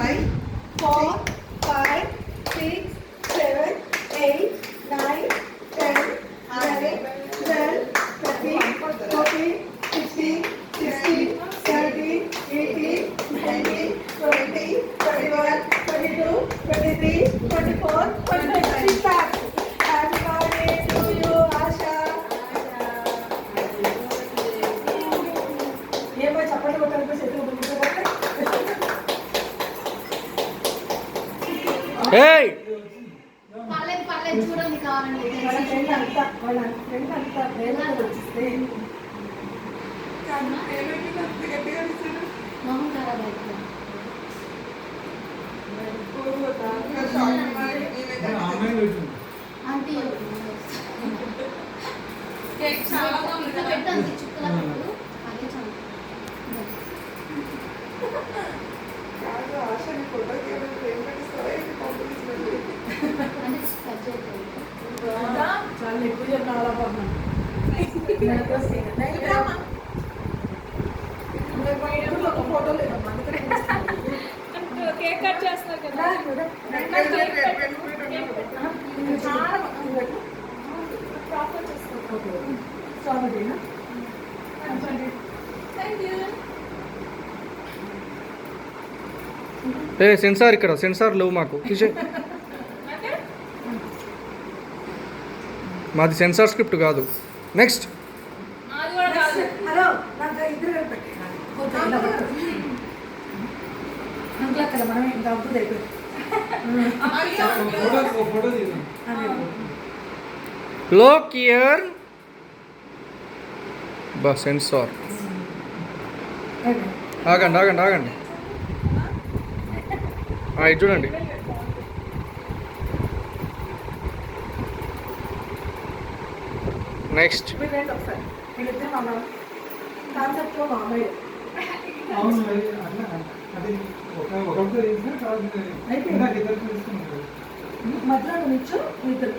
five, four, five, six, seven, eight, nine, ten, eleven, twelve, thirteen, fourteen, fifteen, sixteen, seventeen, eighteen, nineteen, twenty, twenty-one, twenty-two, twenty-three, twenty-four, twenty-five. Start. Happy birthday to you, Asha. ये मैं चपटे button पे aunty cake చాలా బాగుంది. పెట్టండి చుక్కల అదే చాలు. కేక్ కట్ చేస్తున్నారు కదా ఏ సెన్సార్ ఇక్కడ సెన్సార్ లేవు మాకు. తీసే మాది సెన్సార్ స్క్రిప్ట్ కాదు. నెక్స్ట్ లోక్ ఇయర్ బా సెన్సార్ ఆగండి ఆగండి ఆగండి. ఆ, ఇది చూడండి. మధ్యలో ఇద్దరు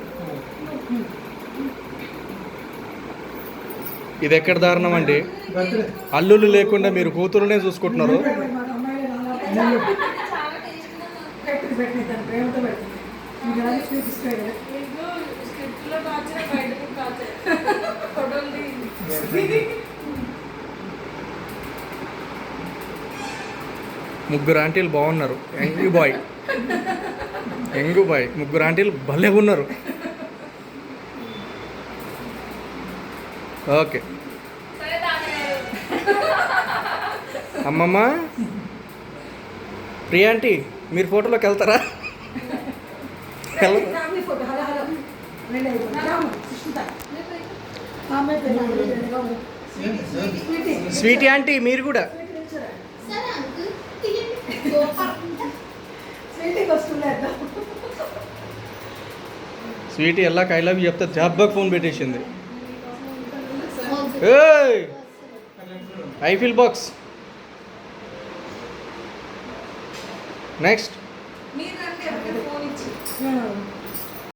ఇది ఎక్కడ దారుణం అండి? అల్లులు లేకుండా మీరు కూతురునే చూసుకుంటున్నారు. ముగ్గురు ఆంటీలు బాగున్నారు. Young boy. Young boy. ముగ్గురు ఆంటీలు భలే ఉన్నారు. ఓకే. అమ్మమ్మ. ప్రియా ఆంటీ మీరు ఫోటోలోకి వెళ్తారా? పేరు స్వీటీ ఆంటీ మీరు కూడా. స్వీటీ ఎలా ఐ లవ్ చెప్తే జాబ్బాకి ఫోన్ పెట్టేసింది. ఏయ్! ఐఫిల్ బాక్స్. నెక్స్ట్. మీరు రండి ఫోన్ ఇచ్చి